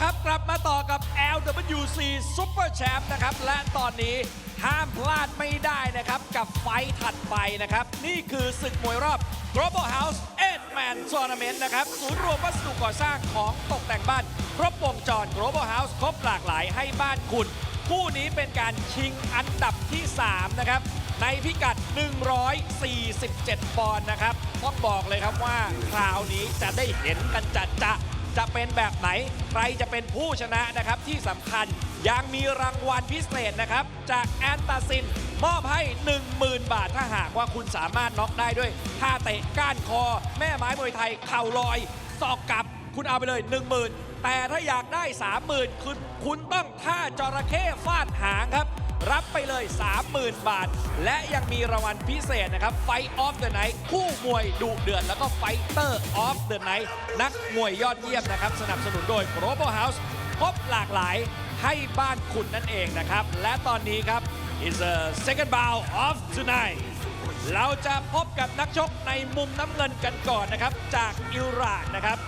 ครับ กลับมาต่อกับ LWC Super Champ นะครับ และตอนนี้ห้ามพลาดไม่ได้นะครับ กับไฟถัดไปนะครับ นี่คือศึกมวยรอบ Global House 8 Man Tournament นะครับ ศูนย์รวมวัสดุก่อสร้างของตกแต่งบ้าน ครบวงจร Global House ครบหลากหลายให้บ้านคุณ คู่นี้เป็นการชิงอันดับที่ 3 นะครับในพิกัด 147 ปอนด์นะครับ ต้องบอกเลยครับว่า คราวนี้จะได้เห็นกันจัดจะ จะเป็นแบบไหน ใครจะเป็นผู้ชนะนะครับ ที่สำคัญยังมีรางวัลพิเศษนะครับ จากแอนตาซิน มอบให้ 10,000 บาทถ้าหากว่าคุณสามารถน็อกได้ด้วยท่าเตะก้านคอ แม่ไม้มวยไทยเข่าลอยศอกกลับ คุณเอาไปเลย 10,000 แต่ถ้าอยากได้ 30,000 คุณคุณต้องท่าจระเข้ฟาดหางครับ รับไปเลย 30,000 บาท และยังมีรางวัลพิเศษนะครับไฟออฟเดอะไนท์คู่มวยดุเดือดแล้วก็ไฟเตอร์ออฟเดอะไนท์นักมวยยอดเยี่ยมนะครับ สนับสนุนโดย Global House พบหลากหลายให้บ้านคุณนั่นเองนะครับ และตอนนี้ครับ is a second bout of tonight เราจะพบกับนักชกในมุมน้ำเงินกันก่อนนะครับ จากอิร่านะครับ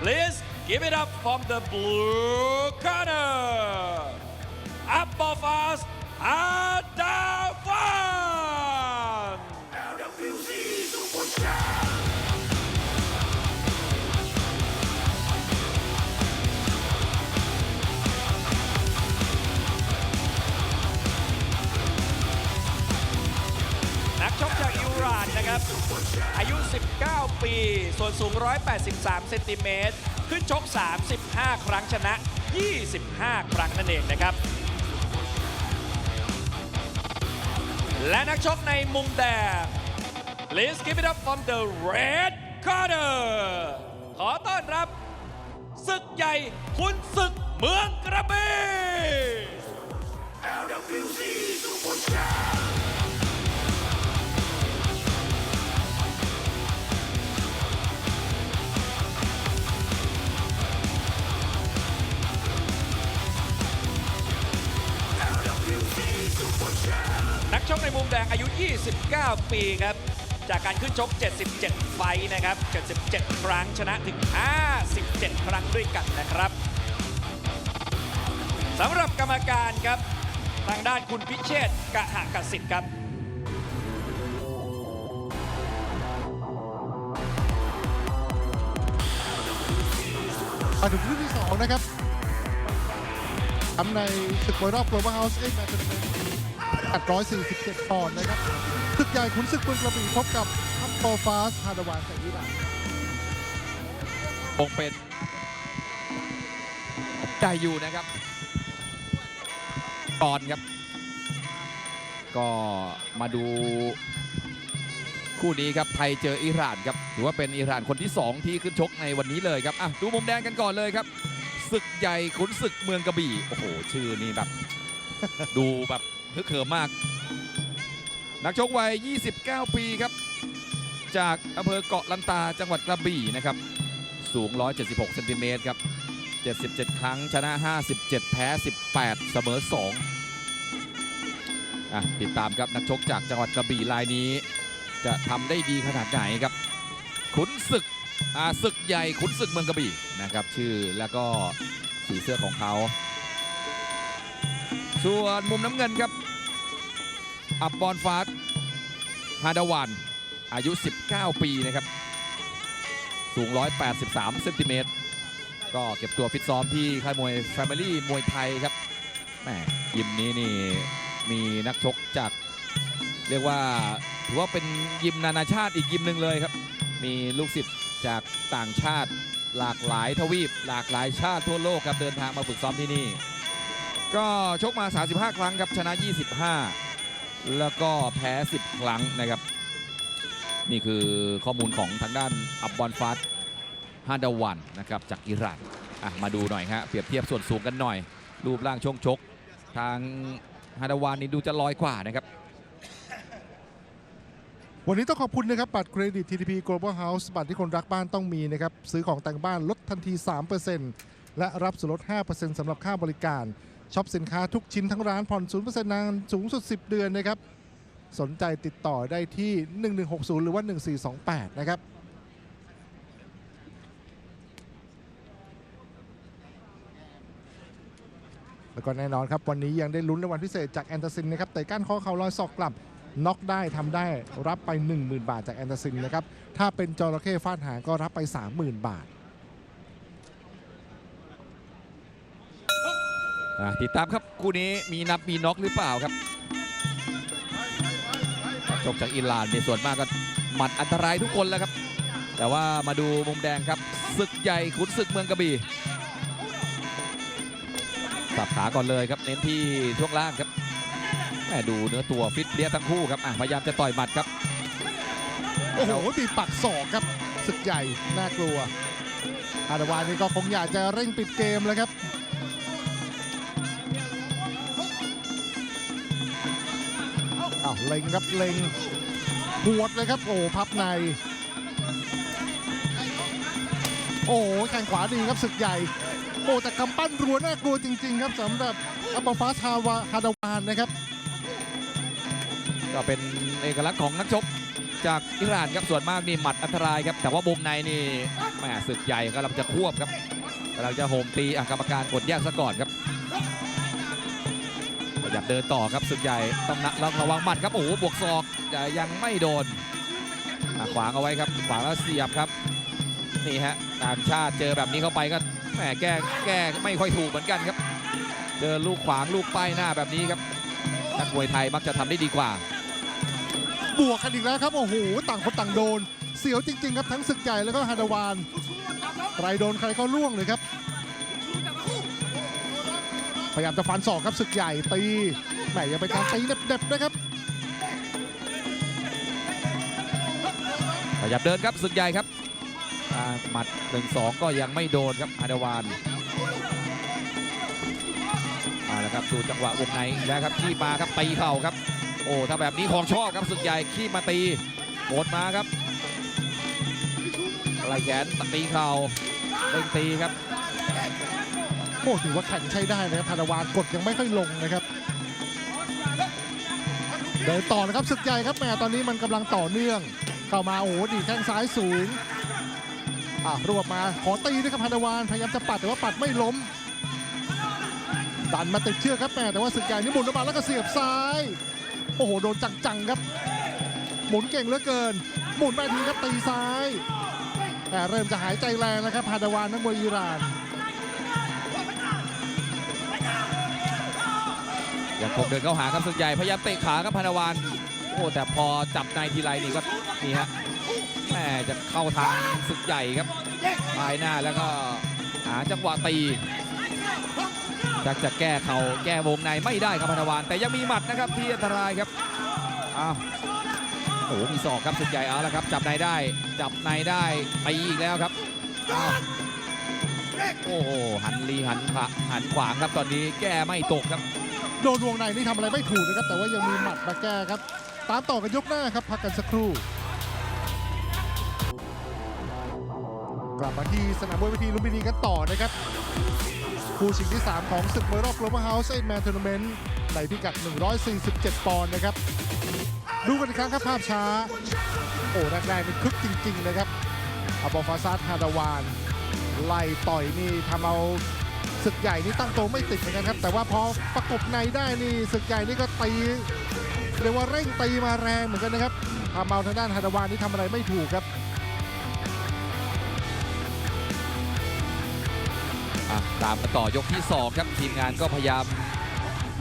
Please give it up from the blue corner up of us Adavan นักชกจากอิหร่านนะครับ อายุ 19 ปี ส่วนสูง 183 เซนติเมตร ขึ้นชก 35 ครั้งชนะ 25 ครั้งนั่นเองนะครับ และนักชกในมุมแดง Please give it up from the red corner ขอต้อนรับศึกใหญ่คุณศึกเมืองกระบี่นั แดงอายุ 29 ปีครับ จากการขึ้นชก 77 ไฟนะครับ 77 ครั้งชนะถึง 57 ครั้งด้วยกันนะครับสำหรับกรรมการครับ ทางด้านคุณพิเชษฐ์กะหะกสิทธิ์ครับมาถึงคู่ที่2นะครับ ทำในศึกมวยรอบ Global House เอ็กแมตช์อัด147ปอนด์นะครับศึกใหญ่ขุนศึกเมืองกระบี่พบกับทัพโปฟาสฮาดาวานจากอิหร่านคงเป็นได้อยู่นะครับก่อนครับ ก็มาดูคู่นี้ครับไทยเจออิหร่านครับถือว่าเป็นอิหร่านคนที่ 2 ที่ขึ้นชกในวันนี้เลยครับอะดูมุมแดงกันก่อนเลยครับ ศึกใหญ่ขุนศึกเมืองกระบี่ โอ้โห ชื่อนี่แบบ ดูแบบฮึกเหิมมาก นักชกวัย 29 ปีครับ จากอำเภอเกาะลันตาจังหวัดกระบี่นะครับ สูง 176เซนติเมตรครับ 77 ครั้งชนะ 57 แพ้ 18 เสมอ 2อะติดตามครับนักชกจากจังหวัดกระบี่รายนี้ จะทำได้ดีขนาดไหนครับ ขุนศึก อ่าศึกใหญ่ขุนศึกเมืองกระบี่นะครับ ชื่อแล้วก็สีเสื้อของเขา ส่วนมุมน้ำเงินครับ อับบอลฟาสฮาดาวัน อายุ 19 ปีนะครับ สูง 183 เซนติเมตร ก็เก็บตัวฟิตซ้อมที่ค่ายมวย Family มวยไทยครับแหมยิมนี้นี่มีนักชกจาก เรียกว่าถือว่าเป็นยิมนานาชาติอีกยิมหนึ่งเลยครับ มีลูกศิษย์ ต่างชาติ หลากหลายทวีป หลากหลายชาติทั่วโลกครับเดินทางมาฝึกซ้อมที่นี่ ก็ชกมา 35 ครั้งครับชนะ 25 แล้วก็แพ้ 10 ครั้งนะครับ นี่คือข้อมูลของทางด้านอับบอลฟัตฮาดาวันนะครับจากอิหร่านมาดูหน่อยฮะเปรียบเทียบส่วนสูงกันหน่อย รูปร่างช่วงชก ทางฮาดาวันนี่ดูจะลอยกว่านะครับ วันนี้ต้องขอบคุณนะครับบัตรเครดิต TTP Global House บัตรที่คนรักบ้านต้องมีนะครับซื้อของแต่งบ้านลดทันที 3%และรับส่วนลด 5%สำหรับค่าบริการช็อปสินค้าทุกชิ้นทั้งร้านผ่อน0%นานสูงสุด 10 เดือนนะครับสนใจติดต่อได้ที่ 1160 หรือว่า 1428 นะครับแล้วก็แน่นอนครับ วันนี้ยังได้ลุ้นรางวัลพิเศษจากแอนเตอร์ซินนะครับเตะก้านข้อเข่าลอยศอกกลับ น็อกได้ทำได้รับไป 10,000 บาทจากแอนเตอร์ซินนะครับ ถ้าเป็นจระเข้ฟาดหางก็รับไป 30,000 บาท ติดตามครับคู่นี้มีนับมีน็อกหรือเปล่าครับจบจากอิหร่านในส่วนมากก็หมัดอันตรายทุกคนแล้วครับ แต่ว่ามาดูมุมแดงครับศึกใหญ่ขุนศึกเมืองกระบี่สับขาก่อนเลยครับเน้นที่ช่วงล่างครับ ดูเนื้อตัวฟิตเรียทั้งคู่ครับอะพยายามจะต่อยหมัดครับ โอ้โหมีปักศอกครับศึกใหญ่น่ากลัวอาดาวานนี่ก็คงอยากจะเร่งปิดเกมแล้วครับอ้าวเล็งครับเล็งหวดเลยครับโอ้พับใน โอ้แข่งขวาดีครับศึกใหญ่โอ้แต่กำปั้นรัวน่ากลัวจริง ๆ ครับสำหรับอัปปาฟาชาวาฮาดาวานนะครับ ก็เป็นเอกลักษณ์ของนักชกจากอิหร่านครับส่วนมากนี่หมัดอันตรายครับแต่ว่ามุมในนี่แหม่ศึกใหญ่กำลังจะควบครับกำลังจะโหมตีกรรมการกดแยกซะก่อนครับขยับเดินต่อครับศึกใหญ่ต้องนะต้องระวังหมัดครับโอ้โหบวกศอกแต่ยังไม่โดนขวางเอาไว้ครับขวางแล้วเสียบครับนี่ฮะต่างชาติเจอแบบนี้เข้าไปก็แหมแก้แก้ไม่ค่อยถูกเหมือนกันครับ เจอลูกขวางลูกป้ายหน้าแบบนี้ครับนักมวยไทยมักจะทำได้ดีกว่า บวกกันอีกแล้วครับ โอ้โห ต่างคนต่างโดน เสียวจริง ๆ ครับทั้งศึกใหญ่แล้วก็ฮาดาวานใครโดนใครก็ล่วงเลยครับ พยายามจะฟันศอกครับศึกใหญ่ตีแหมยังเป็นการตีเด็บๆนะครับขยับเดินครับศึกใหญ่ครับหมัดหนึ่งสองก็ยังไม่โดนครับอาดาวานเอาละครับดูจังหวะวงในแล้วครับขี้มาครับตีเข่าครับ โอ้ถ้าแบบนี้ของชอบครับศึกใหญ่ขี้มาตีโหดมาครับไหลแขนตีเข่าเร่งตีครับโอ้ถือว่าแข่งใช้ได้นะครับฮาดาวานกดยังไม่ค่อยลงนะครับเดินต่อนะครับศึกใหญ่ครับแหมตอนนี้มันกำลังต่อเนื่อง เข้ามาโอ้ดีแข้งซ้ายสูงอะรวบมาขอตีนะครับฮาดาวานพยายามจะปัดแต่ว่าปัดไม่ล้มดันมาติดเชือกครับแหม่แต่ว่าศึกใหญ่นี่หมุนออกมาแล้วก็เสียบซ้าย อ้โหโดนจังๆครับ หมุนเก่งเหลือเกิน หมุนไปทีครับตีซ้าย แต่เริ่มจะหายใจแรงแล้วครับฮาดาวานนักมวยอิหร่านยังคงเดินเข้าหาครับศึกใหญ่พยายามเตะขาครับพานาวานโอ้แต่พอจับในทีไรนี่ก็นี่ฮะแหมจะเข้าทางศึกใหญ่ครับปลายหน้าแล้วก็หาจังหวะตี จะจะแก้เขาแก้วงในไม่ได้ครับพานาวานแต่ยังมีหมัดนะครับที่อันตรายครับอ้าวโอ้โหมีศอกครับศึกใหญ่เอาละครับ จับในได้จับในได้ตีอีกแล้วครับอ้าวโอ้โหหันลีหันขวาหันขวางครับตอนนี้แก้ไม่ตกครับ โดนวงในนี่ทำอะไรไม่ถูกนะครับ แต่ว่ายังมีหมัดมาแก้ครับ ตามต่อกันยกหน้าครับ พักกันสักครู่ กลับมาที่สนามมวยเวทีลุมพินีกันต่อนะครับคู่ชิงที่ 3 ของศึกมวยรอบ Global House 8 Man Tournament ในพิกัด 147 ปอนด์นะครับ ดูกันอีกครั้งครับภาพช้า โอ้แรกๆนี่คึกจริง ๆ นะครับอาบอฟาซาดฮาดาวาน ไล่ต่อยนี่ทำเอาศึกใหญ่นี่ตั้งตัวไม่ติดเหมือนกันครับ แต่ว่าพอประกบในได้นี่ศึกใหญ่นี่ก็ตีเรียกว่าเร่งตีมาแรงเหมือนกันนะครับทำเอาทางด้านฮาดาวานนี่ทำอะไรไม่ถูกครับ ตามมาต่อยกที่ 2 ครับ ทีมงานก็พยายาม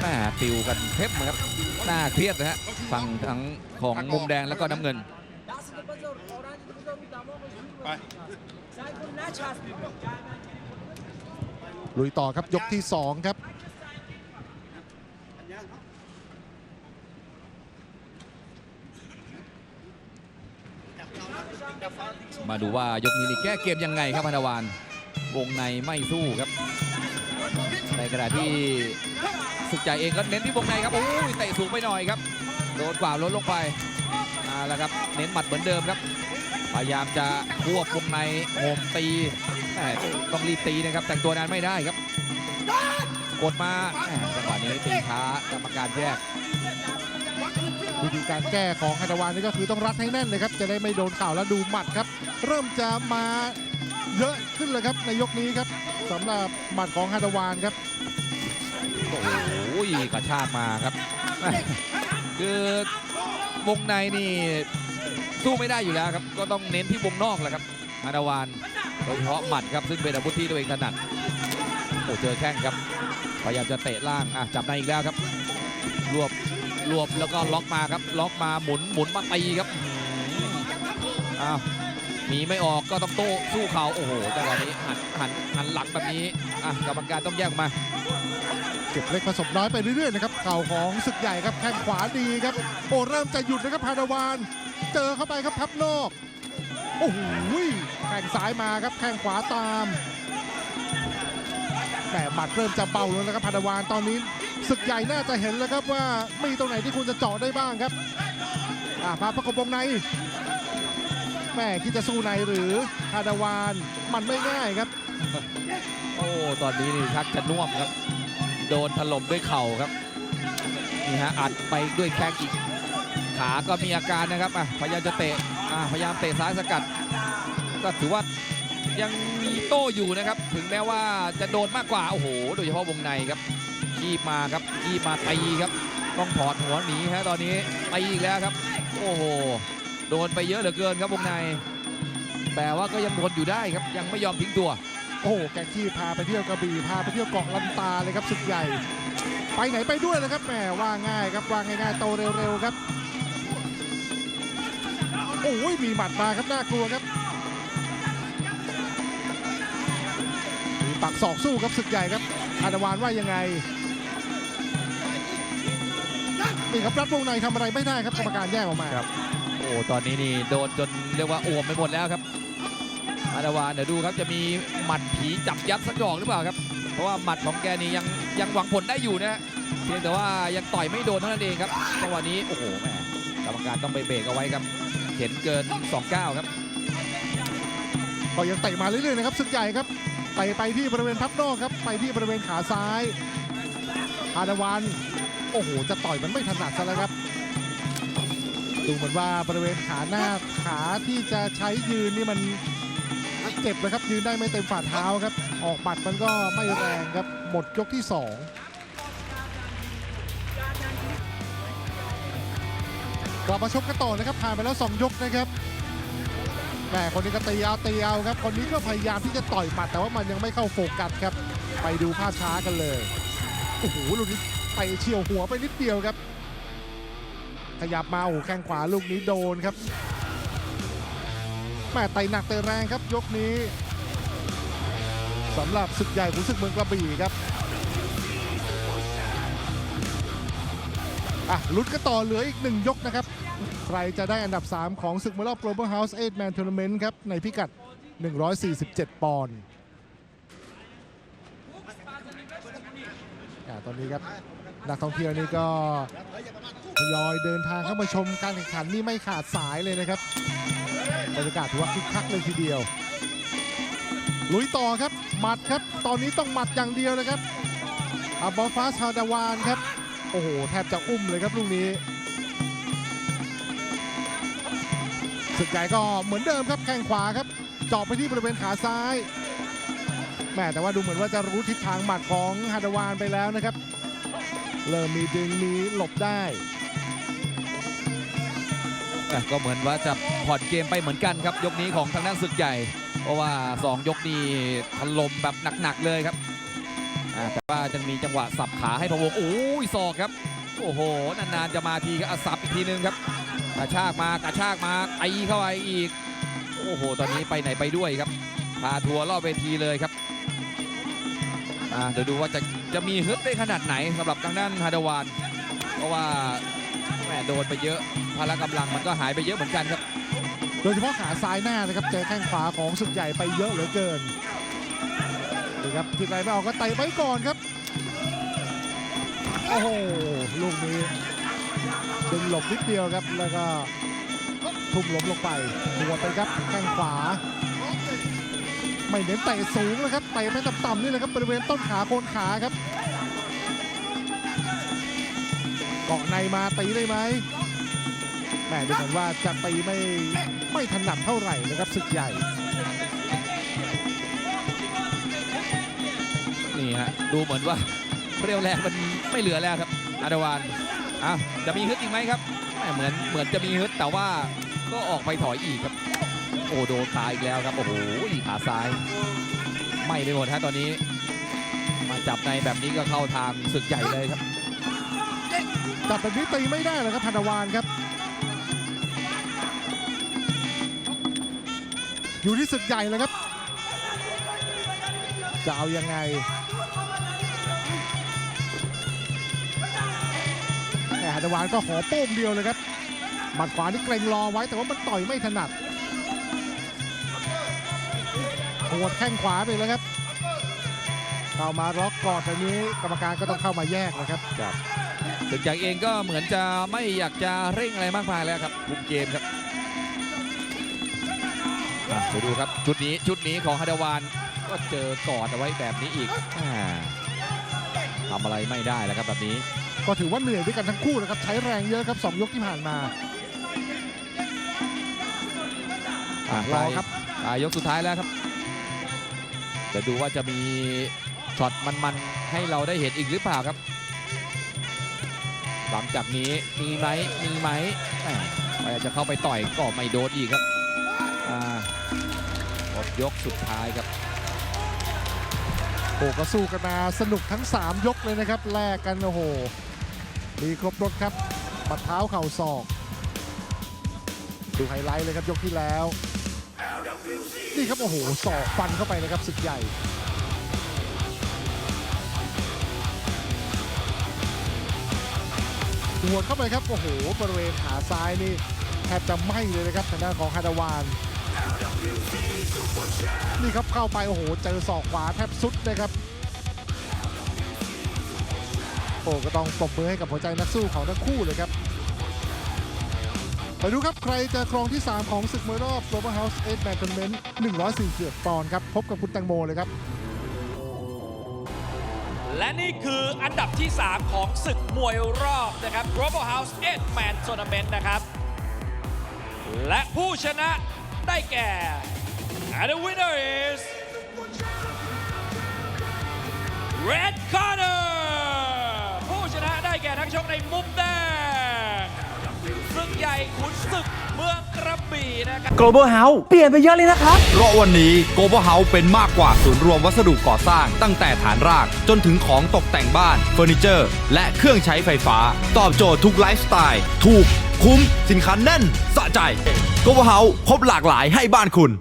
แม่ติวกันเข้มนะครับน่าเครียดนะฮะฝั่งทั้งของมุมแดงแล้วก็น้ำเงินลุยต่อครับยกที่ 2 ครับมาดูว่ายกนี้นี่แก้เกมยังไงครับพนาวาน วงในไม่สู้ครับ ในขณะที่ศึกใจเองก็เน้นที่วงในครับโอ้ยเตะสูงไปหน่อยครับโดนกว่าลดลงไปเอาละครับเน้นหมัดเหมือนเดิมครับ พยายามจะควบวงในโหมตีต้องรีบตีนะครับ แต่งตัวนานไม่ได้ครับ กดมาแหม่จังหวะนี้ตีช้ากรรมการแยกวิธีการแก้ของฮาดาวานนี่ก็คือต้องรัดให้แน่นเลยครับ จะได้ไม่โดนเข่าแล้วดูหมัดครับ เริ่มจะมา เยอะขึ้นเลยครับในยกนี้ครับสำหรับหมัดของฮาดาวานครับ โอ้โหกระชากมาครับ คือวงในนี่สู้ไม่ได้อยู่แล้วครับ ก็ต้องเน้นที่วงนอกแหละครับฮานาวานโดยเฉพาะหมัดครับซึ่งเป็นอาวุธที่ตัวเองถนัดโอ้เจอแข้งครับพยายามจะเตะล่างอะจับในอีกแล้วครับ รวบรวบแล้วก็ล็อกมาครับ ล็อกมาหมุนหมุนมาตีครับอ้าว หนีไม่ออกก็ต้องโต้สู้เขาโอ้โหจังหวะนี้หันหันหันหลังแบบนี้อะกรรมการต้องแยกออกมาเก็บเล็กผสมน้อยไปเรื่อยๆนะครับเข่าของศึกใหญ่ครับแข้งขวาดีครับโอ้เริ่มจะหยุดนะครับพานาวาน เจอเข้าไปครับพับนอกโอ้โหแข้งซ้ายมาครับแข้งขวาตามแต่หมัดเริ่มจะเบาแล้วนะครับพานาวานตอนนี้ศึกใหญ่น่าจะเห็นแล้วครับว่ามีตรงไหนที่คุณจะเจาะได้บ้างครับอ่ามาประกบวงใน แม่คิดจะสู้ในหรือพานาวานมันไม่ง่ายครับ โอ้ ตอนนี้นี่ชักจะน่วมครับ โดนถล่มด้วยเข่าครับ นี่ฮะอัดไปด้วยแข้งอีก ขาก็มีอาการนะครับอะพยายามจะเตะอะพยายามเตะซ้ายสกัด ก็ถือว่ายังมีโต้อยู่นะครับ ถึงแม้ว่าจะโดนมากกว่า โอ้โห โดยเฉพาะวงในครับขีบมาครับขีบมาตีครับ ต้องถอดหัวหนีฮะตอนนี้ตีอีกแล้วครับ โอ้โห โดนไปเยอะเหลือเกินครับวงใน แต่ว่าก็ยังทนอยู่ได้ครับ ยังไม่ยอมทิ้งตัว โอ้โหแกขี้พาไปเที่ยวกระบี่พาไปเที่ยวเกาะลันตาเลยครับศึกใหญ่ ไปไหนไปด้วยเลยครับแหมว่าง่ายครับว่าง่ายๆโตเร็วๆครับ โอ้ยมีหมัดมาครับน่ากลัวครับมีปักศอกสู้ครับศึกใหญ่ครับอานาวานว่ายังไงนี่ครับรัดวงในทำอะไรไม่ได้ครับกรรมการแยกออกมาครับโอ้ตอนนี้นี่โดนจนเรียกว่าอ่วมไปหมดแล้วครับอานาวานเดี๋ยวดูครับจะมีหมัดผีจับยัดสักดอกหรือเปล่าครับ เพราะว่าหมัดของแกนี่ยังยังหวังผลได้อยู่นะเพียงแต่ว่ายังต่อยไม่โดนเท่านั้นเองครับจังหวะนี้โอ้โหแหมกรรมการต้องไปเบรกเอาไว้ครับเข็นเกิน2ก้าครับก็ยังเตะมาเรื่อยๆนะครับศึกใหญ่ครับเตะไปที่บริเวณพับนอกครับไปที่บริเวณขาซ้ายฮานาวานโอ้โหจะต่อยมันไม่ถนัดซะแล้วครับ ดูเหมือนว่าบริเวณขาหน้าขาที่จะใช้ยืนนี่มันเจ็บเลยครับ ยืนได้ไม่เต็มฝ่าเท้าครับ ออกบัตรมันก็ไม่แรงครับ หมดยกที่ 2 กลับมาชมกันต่อนะครับ ผ่านไปแล้ว 2 ยกนะครับแหมคนนี้ก็ตีเอาตีเอาครับ คนนี้ก็พยายามที่จะต่อยหมัดแต่ว่ามันยังไม่เข้าโฟกัสครับ ไปดูภาพช้ากันเลย โอ้โหลูกนี้ไปเฉียวหัวไปนิดเดียวครับ ขยับมาโอ้โหแข้งขวาลูกนี้โดนครับแม่ไตหนักเตะแรงครับยกนี้สำหรับศึกใหญ่ขุนศึกเมืองกระบี่ครับอะลุ้นกันต่อเหลืออีกหนึ่งยกนะครับ ใครจะได้อันดับ 3 ของศึกมวยรอบ Global House 8 Man Tournament ครับ ในพิกัด 147 ปอนด์อะตอนนี้ครับ นักท่องเที่ยวนี่ก็ทยอยเดินทางเข้ามาชมการแข่งขันนี่ไม่ขาดสายเลยนะครับบรรยากาศถือว่าคึกคักเลยทีเดียว ลุยต่อครับหมัดครับ ตอนนี้ต้องหมัดอย่างเดียวนะครับอาบอลฟาสฮาดาวานครับ โอ้โห แทบจะอุ้มเลยครับลูกนี้ศึกใหญ่ก็เหมือนเดิมครับแข้งขวาครับจาะไปที่บริเวณขาซ้ายแม่แต่ว่าดูเหมือนว่าจะรู้ทิศทางหมัดของฮาดาวานไปแล้วนะครับ เริ่มมีดึงมีหลบได้อะก็เหมือนว่าจะผ่อนเกมไปเหมือนกันครับ ยกนี้ของทางด้านศึกใหญ่ เพราะว่า 2 ยกนี้ถล่มแบบหนักๆเลยครับอ่าแต่ว่ายังมีจังหวะสับขาให้พะวงโอ้ยศอกครับ โอ้โห นานๆจะมาทีก็อสับอีกทีนึงครับ กระชากมากระชากมาตีเข้าไปอีก โอ้โห ตอนนี้ไปไหนไปด้วยครับพาทัวร์รอบเวทีเลยครับ อ่าเดี๋ยวดูว่าจะจะมีฮึดได้ขนาดไหนสำหรับทางด้านฮาดาวาน เพราะว่าแม่โดนไปเยอะพละกำลังมันก็หายไปเยอะเหมือนกันครับโดยเฉพาะขาซ้ายหน้านะครับเจอแข้งขวาของศึกใหญ่ไปเยอะเหลือเกินนี่ครับคิดอะไรไม่ออกก็เตะไปก่อนครับ โอ้โหลูกนี้ดึงหลบนิดเดียวครับแล้วก็ทุ่มล้มลงไปหัวไปครับแข้งขวา ไม่เน้นเตะสูงเลยครับเตะไม่ต่ำๆนี่เลยครับบริเวณต้นขาโคนขาครับเกาะในมาตีได้ไหมแหม่ดูเหมือนว่าจะตีไม่ไม่ถนัดเท่าไหร่นะครับศึกใหญ่นี่ฮะดูเหมือนว่าเรียวแรงมันไม่เหลือแล้วครับอาดวานอะจะมีฮึดอีกไหมครับแหม่เหมือนเหมือนจะมีฮึดแต่ว่าก็ออกไปถอยอีกครับ โอ้โดนตายอีกแล้วครับ โอ้โหขาซ้าย ไม่ไปหมดฮะตอนนี้ มาจับในแบบนี้ก็เข้าทางศึกใหญ่เลยครับ จับแบบนี้ตีไม่ได้เลยครับพันธวานครับ อยู่ที่ศึกใหญ่เลยครับ จะเอายังไงแต่พันวานก็ขอโป้งเดียวเลยครับหมัดขวานี่เกรงรอไว้แต่ว่ามันต่อยไม่ถนัด วดแข้งขวาไปเลยครับเข้ามาล็อกกอดแบบนี้กรรมการก็ต้องเข้ามาแยกนะครับศึกใหญ่เองก็เหมือนจะไม่อยากจะเร่งอะไรมากมายแล้วครับคุมเกมครับอะไปดูครับชุดนี้ชุดนี้ของฮาดาวานก็เจอกอดเอาไว้แบบนี้อีกอ่าทำอะไรไม่ได้แล้วครับแบบนี้ ก็ถือว่าเหนื่อยด้วยกันทั้งคู่นะครับใช้แรงเยอะครับ 2 ยกที่ผ่านมาอะรอครับปลายยกสุดท้ายแล้วครับ จะดูว่าจะมีช็อตมันๆ ให้เราได้เห็นอีกหรือเปล่าครับหลังจากนี้มีไหมมีไหมพยายามจะเข้าไปต่อยก็ไม่โดนอีกครับอ่าหมดยกสุดท้ายครับโอ้ก็สู้กันมาสนุกทั้ง 3 ยกเลยนะครับแลกกันโอ้โหมีครบรถครับปัดเท้าเข่าศอก ดูไฮไลท์เลยครับยกที่แล้ว นี่ครับ โอ้โหศอกฟันเข้าไปนะครับศึกใหญ่หัวเข้าไปครับ โอ้โห บริเวณขาซ้ายนี่แทบจะไหม้เลยนะครับทางด้านของฮาดาวาน นี่ครับเข้าไป โอ้โห เจอศอกขวาแทบสุดนะครับ โอ้ก็ต้องปรบมือให้กับหัวใจนักสู้ของทั้งคู่เลยครับ ไปดูครับ ใครจะครองที่ 3 ของศึกมวยรอบ Global House 8 Man Tournament 141ปอนด์ครับ พบกับคุณแตงโมเลยครับ และนี่คืออันดับที่ 3 ของศึกมวยรอบนะครับ Global House 8 Man Tournament นะครับ และผู้ชนะได้แก่ and the winner is Red Corner ผู้ชนะได้แก่นักชกในมุม ขุนศึกเมืองกระบี่นะครับ Global House เปลี่ยนไปเยอะเลยนะครับ เพราะวันนี้ Global House เป็นมากกว่าศูนย์รวมวัสดุก่อสร้าง ตั้งแต่ฐานรากจนถึงของตกแต่งบ้านเฟอร์นิเจอร์ และเครื่องใช้ไฟฟ้า ตอบโจทย์ทุกไลฟ์สไตล์ ถูก คุ้ม สินค้าแน่น สะใจ Global House ครบหลากหลายให้บ้านคุณ